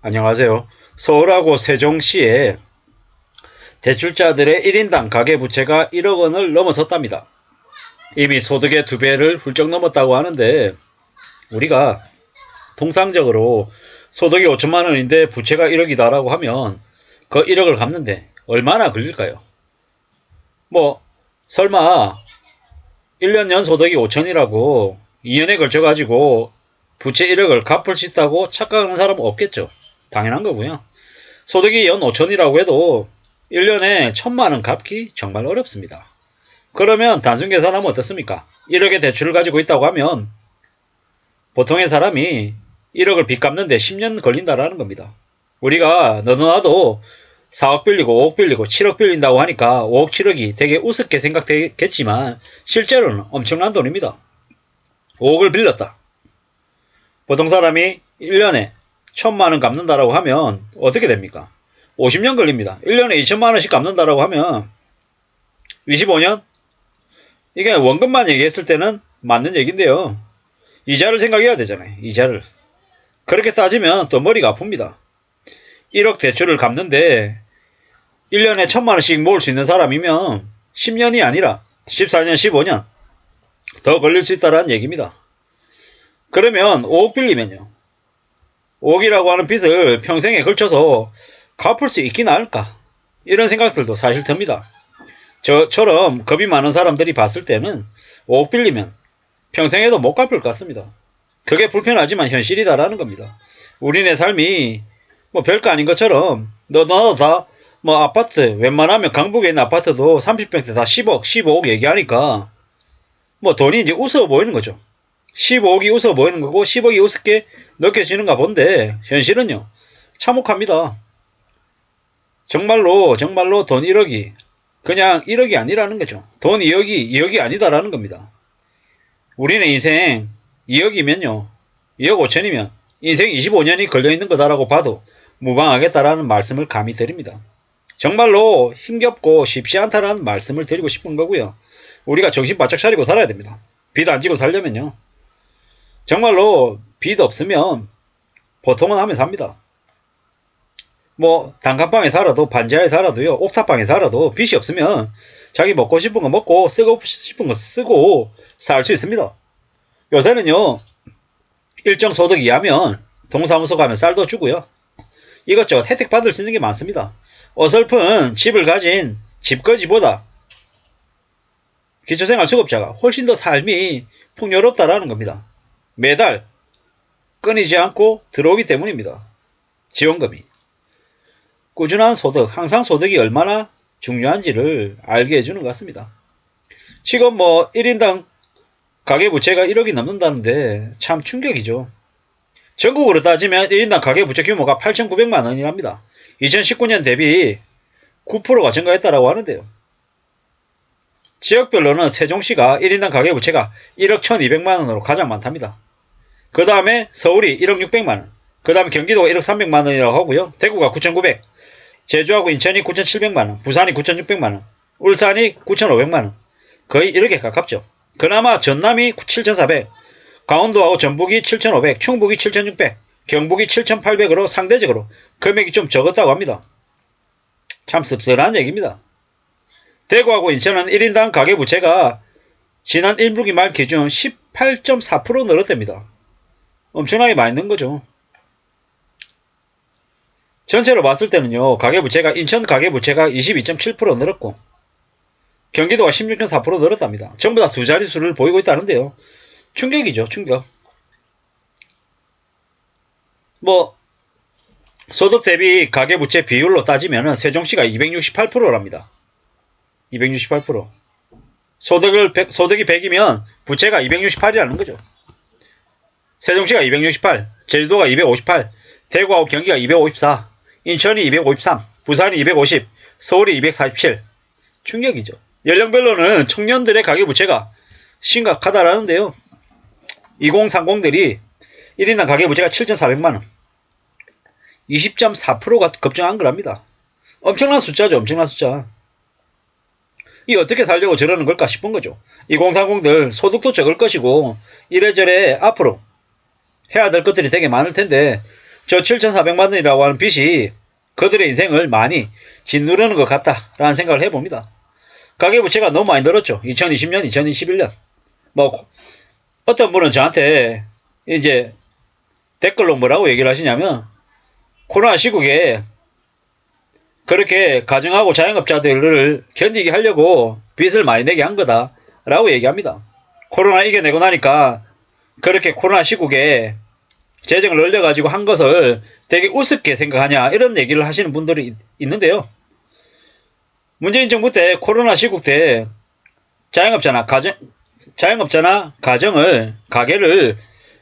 안녕하세요. 서울하고 세종시에 대출자들의 1인당 가계부채가 1억 원을 넘어섰답니다. 이미 소득의 두 배를 훌쩍 넘었다고 하는데 우리가 통상적으로 소득이 5천만 원인데 부채가 1억이다라고 하면 그 1억을 갚는데 얼마나 걸릴까요? 뭐 설마 1년 연 소득이 5천이라고 2년에 걸쳐 가지고 부채 1억을 갚을 수 있다고 착각하는 사람은 없겠죠. 당연한 거고요. 소득이 연 5천이라고 해도 1년에 1천만 원 갚기 정말 어렵습니다. 그러면 단순 계산하면 어떻습니까? 1억의 대출을 가지고 있다고 하면 보통의 사람이 1억을 빚 갚는데 10년 걸린다라는 겁니다. 우리가 너도 나도 4억 빌리고 5억 빌리고 7억 빌린다고 하니까 5억 7억이 되게 우습게 생각되겠지만 실제로는 엄청난 돈입니다. 5억을 빌렸다. 보통 사람이 1년에 1000만 원 갚는다라고 하면 어떻게 됩니까? 50년 걸립니다. 1년에 2천만 원씩 갚는다라고 하면 25년? 이게 원금만 얘기했을 때는 맞는 얘기인데요. 이자를 생각해야 되잖아요. 이자를. 그렇게 따지면 또 머리가 아픕니다. 1억 대출을 갚는데 1년에 1000만 원씩 모을 수 있는 사람이면 10년이 아니라 14년, 15년 더 걸릴 수 있다는 얘기입니다. 그러면 5억 빌리면요. 5억이라고 하는 빚을 평생에 걸쳐서 갚을 수 있긴 할까? 이런 생각들도 사실 듭니다. 저처럼 겁이 많은 사람들이 봤을 때는 5억 빌리면 평생에도 못 갚을 것 같습니다. 그게 불편하지만 현실이다라는 겁니다. 우리네 삶이 뭐 별거 아닌 것처럼 너도 다 뭐 아파트 웬만하면 강북에 있는 아파트도 30평대 다 10억, 15억 얘기하니까 뭐 돈이 이제 우스워 보이는 거죠. 15억이 우스워 보이는 거고 10억이 우습게 느껴지는가 본데 현실은요 참혹합니다. 정말로 정말로 돈 1억이 그냥 1억이 아니라는 거죠. 돈 2억이 2억이 아니다라는 겁니다. 우리는 인생 2억이면요 2억 5천이면 인생 25년이 걸려있는 거다라고 봐도 무방하겠다라는 말씀을 감히 드립니다. 정말로 힘겹고 쉽지 않다라는 말씀을 드리고 싶은 거고요. 우리가 정신 바짝 차리고 살아야 됩니다. 빚안 지고 살려면요. 정말로 빚 없으면 보통은 하면 삽니다. 뭐 단칸방에 살아도 반지하에 살아도요 옥탑방에 살아도 빚이 없으면 자기 먹고 싶은 거 먹고 쓰고 싶은 거 쓰고 살 수 있습니다. 요새는요 일정 소득 이하면 동사무소 가면 쌀도 주고요 이것저것 혜택 받을 수 있는 게 많습니다. 어설픈 집을 가진 집거지보다 기초생활 수급자가 훨씬 더 삶이 풍요롭다라는 겁니다. 매달 끊이지 않고 들어오기 때문입니다. 지원금이. 꾸준한 소득, 항상 소득이 얼마나 중요한지를 알게 해주는 것 같습니다. 지금 뭐 1인당 가계부채가 1억이 넘는다는데 참 충격이죠. 전국으로 따지면 1인당 가계부채 규모가 8,900만 원이랍니다. 2019년 대비 9%가 증가했다라고 하는데요. 지역별로는 세종시가 1인당 가계부채가 1억 1,200만 원으로 가장 많답니다. 그 다음에 서울이 1억 600만 원, 그 다음에 경기도가 1억 300만 원이라고 하고요. 대구가 9,900, 제주하고 인천이 9,700만 원, 부산이 9,600만 원, 울산이 9,500만 원, 거의 1억에 가깝죠. 그나마 전남이 7,400, 강원도하고 전북이 7,500, 충북이 7,600, 경북이 7,800으로 상대적으로 금액이 좀 적었다고 합니다. 참 씁쓸한 얘기입니다. 대구하고 인천은 1인당 가계부채가 지난 1분기 말 기준 18.4% 늘었답니다. 엄청나게 많이 는 거죠. 전체로 봤을 때는요, 가계부채가, 인천 가계부채가 22.7% 늘었고, 경기도가 16.4% 늘었답니다. 전부 다 두 자릿수를 보이고 있다는데요. 충격이죠, 충격. 뭐, 소득 대비 가계부채 비율로 따지면 세종시가 268%랍니다. 268%. 소득을, 100, 소득이 100이면 부채가 268이라는 거죠. 세종시가 268, 제주도가 258, 대구하고 경기가 254, 인천이 253, 부산이 250, 서울이 247. 충격이죠. 연령별로는 청년들의 가계부채가 심각하다라는데요. 2030들이 1인당 가계부채가 7,400만원. 20.4%가 급증한 거랍니다. 엄청난 숫자죠. 엄청난 숫자. 이 어떻게 살려고 저러는 걸까 싶은 거죠. 2030들 소득도 적을 것이고 이래저래 앞으로 해야 될 것들이 되게 많을 텐데 저 7,400만 원이라고 하는 빚이 그들의 인생을 많이 짓누르는 것 같다라는 생각을 해봅니다. 가계부채가 너무 많이 늘었죠. 2020년, 2021년. 뭐 어떤 분은 저한테 이제 댓글로 뭐라고 얘기를 하시냐면 코로나 시국에 그렇게 가정하고 자영업자들을 견디게 하려고 빚을 많이 내게 한 거다라고 얘기합니다. 코로나 이겨내고 나니까 그렇게 코로나 시국에 재정을 늘려가지고 한 것을 되게 우습게 생각하냐 이런 얘기를 하시는 분들이 있- 있는데요. 문재인 정부 때 코로나 시국 때 자영업자나 가정 자영업자나 가정을 가게를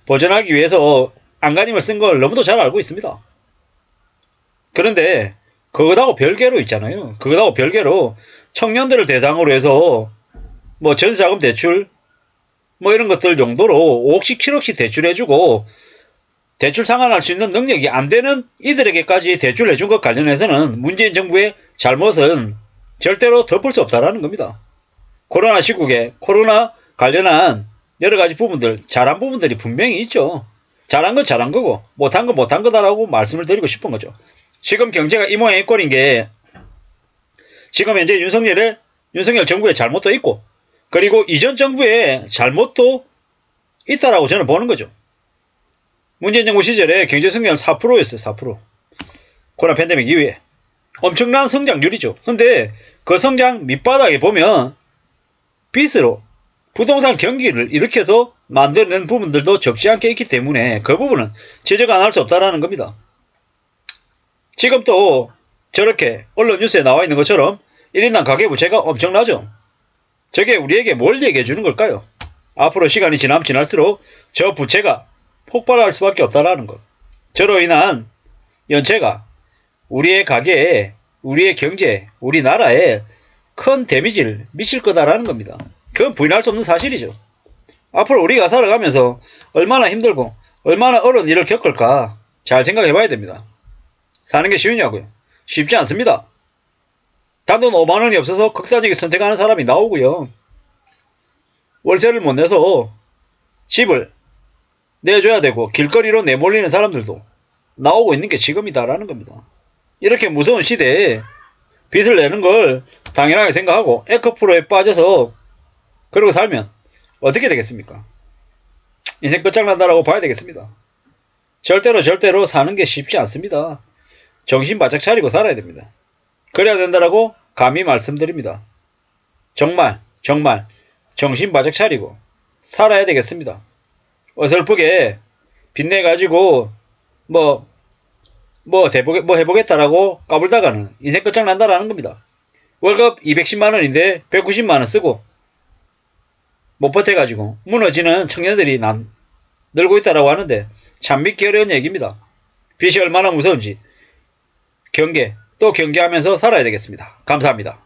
보존하기 위해서 안간힘을 쓴 걸 너무도 잘 알고 있습니다. 그런데 그거하고 별개로 있잖아요. 그거하고 별개로 청년들을 대상으로 해서 뭐 전세자금 대출 뭐 이런 것들 용도로 5억씩 7억씩 대출해주고 대출 상환할 수 있는 능력이 안 되는 이들에게까지 대출을 해준 것 관련해서는 문재인 정부의 잘못은 절대로 덮을 수 없다라는 겁니다. 코로나 시국에 코로나 관련한 여러 가지 부분들, 잘한 부분들이 분명히 있죠. 잘한 건 잘한 거고, 못한 건 못한 거다라고 말씀을 드리고 싶은 거죠. 지금 경제가 이 모양이 꼴인 게, 지금 현재 윤석열의, 윤석열 정부의 잘못도 있고, 그리고 이전 정부의 잘못도 있다라고 저는 보는 거죠. 문재인 정부 시절에 경제 성장은 4%였어요, 4%. 코로나 팬데믹 이후에. 엄청난 성장률이죠. 근데 그 성장 밑바닥에 보면 빚으로 부동산 경기를 일으켜서 만들어낸 부분들도 적지 않게 있기 때문에 그 부분은 제재가 안할 수 없다라는 겁니다. 지금 또 저렇게 언론 뉴스에 나와 있는 것처럼 1인당 가계부채가 엄청나죠. 저게 우리에게 뭘 얘기해 주는 걸까요? 앞으로 시간이 지나면 지날수록 저 부채가 폭발할 수밖에 없다라는 것. 저로 인한 연체가 우리의 가게에, 우리의 경제, 우리나라에 큰 데미지를 미칠 거다라는 겁니다. 그건 부인할 수 없는 사실이죠. 앞으로 우리가 살아가면서 얼마나 힘들고 얼마나 어려운 일을 겪을까 잘 생각해 봐야 됩니다. 사는 게 쉬우냐고요? 쉽지 않습니다. 단돈 5만 원이 없어서 극단적인 선택하는 사람이 나오고요. 월세를 못 내서 집을 내줘야 되고 길거리로 내몰리는 사람들도 나오고 있는 게 지금이다라는 겁니다. 이렇게 무서운 시대에 빚을 내는 걸 당연하게 생각하고 에코프로에 빠져서 그러고 살면 어떻게 되겠습니까? 인생 끝장난다라고 봐야 되겠습니다. 절대로 절대로 사는 게 쉽지 않습니다. 정신 바짝 차리고 살아야 됩니다. 그래야 된다라고 감히 말씀드립니다. 정말 정말 정신 바짝 차리고 살아야 되겠습니다. 어설프게 빚내 가지고 뭐 뭐 해보겠, 뭐 해보겠다라고 까불다가는 인생 끝장난다라는 겁니다. 월급 210만 원인데 190만 원 쓰고 못 버텨가지고 무너지는 청년들이 난 늘고 있다라고 하는데 참 믿기 어려운 얘기입니다. 빚이 얼마나 무서운지 경계 또 경계하면서 살아야 되겠습니다. 감사합니다.